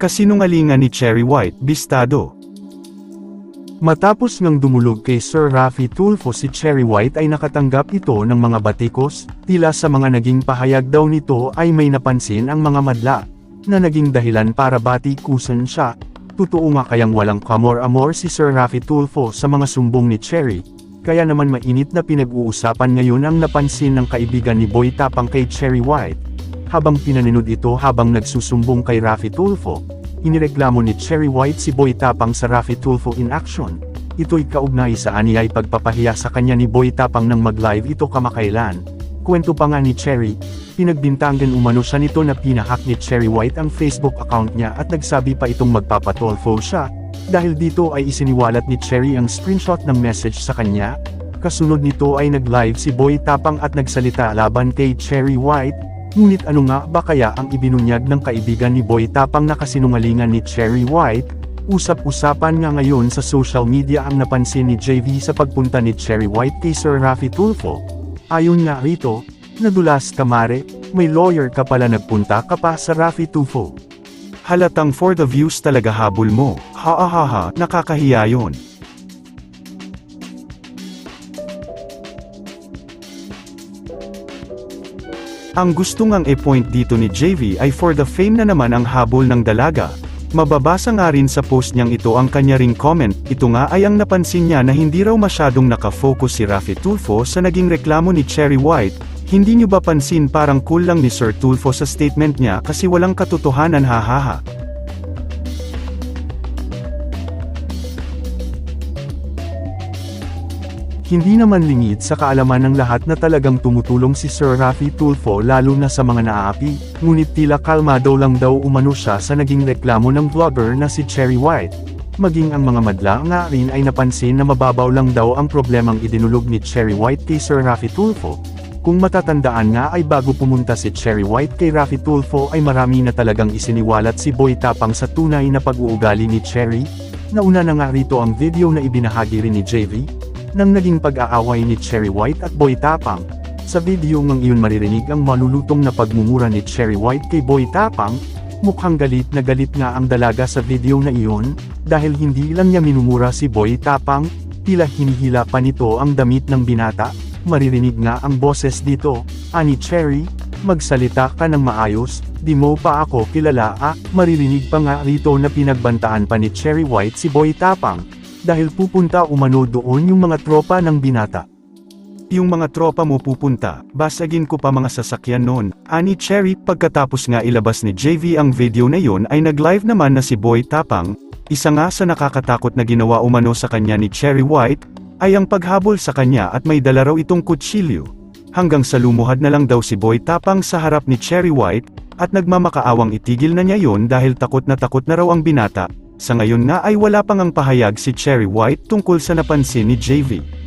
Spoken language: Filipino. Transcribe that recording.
Kasinungalingan ni Cherry White, bistado. Matapos ngang dumulog kay Sir Rafi Tulfo si Cherry White ay nakatanggap ito ng mga batikos, tila sa mga naging pahayag daw nito ay may napansin ang mga madla, na naging dahilan para batikusan siya. Totoo nga kayang walang kamor-amor si Sir Rafi Tulfo sa mga sumbong ni Cherry, kaya naman mainit na pinag-uusapan ngayon ang napansin ng kaibigan ni Boy Tapang kay Cherry White. Habang pinaninud ito habang nagsusumbong kay Rafi Tulfo, inireklamo ni Cherry White si Boy Tapang sa Rafi Tulfo in action. Ito'y kaugnay sa aniyay pagpapahiya sa kanya ni Boy Tapang nang mag-live ito kamakailan. Kwento pa nga ni Cherry, pinagbintangan umano siya nito na pinahack ni Cherry White ang Facebook account niya at nagsabi pa itong magpapatolfo siya, dahil dito ay isiniwalat ni Cherry ang screenshot ng message sa kanya. Kasunod nito ay nag-live si Boy Tapang at nagsalita laban kay Cherry White, Ngunit ano nga ba kaya ang ibinunyag ng kaibigan ni Boy Tapang na kasinungalingan ni Cherry White? Usap-usapan nga ngayon sa social media ang napansin ni JV sa pagpunta ni Cherry White kay Sir Rafi Tulfo. Ayon nga rito, nadulas ka mare, may lawyer ka pala nagpunta ka pa sa Rafi Tulfo. Halatang for the views talaga habol mo. Ha ha ha ha, nakakahiya yon. Ang gusto ngang e-point dito ni JV ay for the fame na naman ang habol ng dalaga. Mababasa nga rin sa post niyang ito ang kanya ring comment, ito nga ay ang napansin niya na hindi raw masyadong nakafocus si Rafi Tulfo sa naging reklamo ni Cherry White, hindi niyo ba pansin parang cool lang ni Sir Tulfo sa statement niya kasi walang katotohanan hahaha. Hindi naman lingid sa kaalaman ng lahat na talagang tumutulong si Sir Rafi Tulfo lalo na sa mga naaapi, ngunit tila kalmado lang daw umano siya sa naging reklamo ng vlogger na si Cherry White. Maging ang mga madla nga rin ay napansin na mababaw lang daw ang problemang idinulog ni Cherry White kay Sir Rafi Tulfo. Kung matatandaan nga ay bago pumunta si Cherry White kay Rafi Tulfo ay marami na talagang isiniwalat si Boy Tapang sa tunay na pag-uugali ni Cherry. Nauna na nga rito ang video na ibinahagi rin ni JV, nang naging pag-aaway ni Cherry White at Boy Tapang. Sa video ngang iyon maririnig ang malulutong na pagmumura ni Cherry White kay Boy Tapang, mukhang galit na galit nga ang dalaga sa video na iyon, dahil hindi lang niya minumura si Boy Tapang, tila hinihila pa nito ang damit ng binata, maririnig nga ang boses dito, ani Cherry, magsalita ka ng maayos, di mo pa ako kilala ah, maririnig pa nga rito na pinagbantaan pa ni Cherry White si Boy Tapang, dahil pupunta umano doon yung mga tropa ng binata. Yung mga tropa mo pupunta, basagin ko pa mga sasakyan noon. Ani Cherry, pagkatapos nga ilabas ni JV ang video na yon ay nag-live naman na si Boy Tapang, isa nga sa nakakatakot na ginawa umano sa kanya ni Cherry White, ay ang paghabol sa kanya at may dala raw itong kutsilyo. Hanggang sa lumuhad na lang daw si Boy Tapang sa harap ni Cherry White, at nagmamakaawang itigil na niya yon dahil takot na takot na raw ang binata, sa ngayon nga ay wala pang ang pahayag si Cherry White tungkol sa napansin ni JV.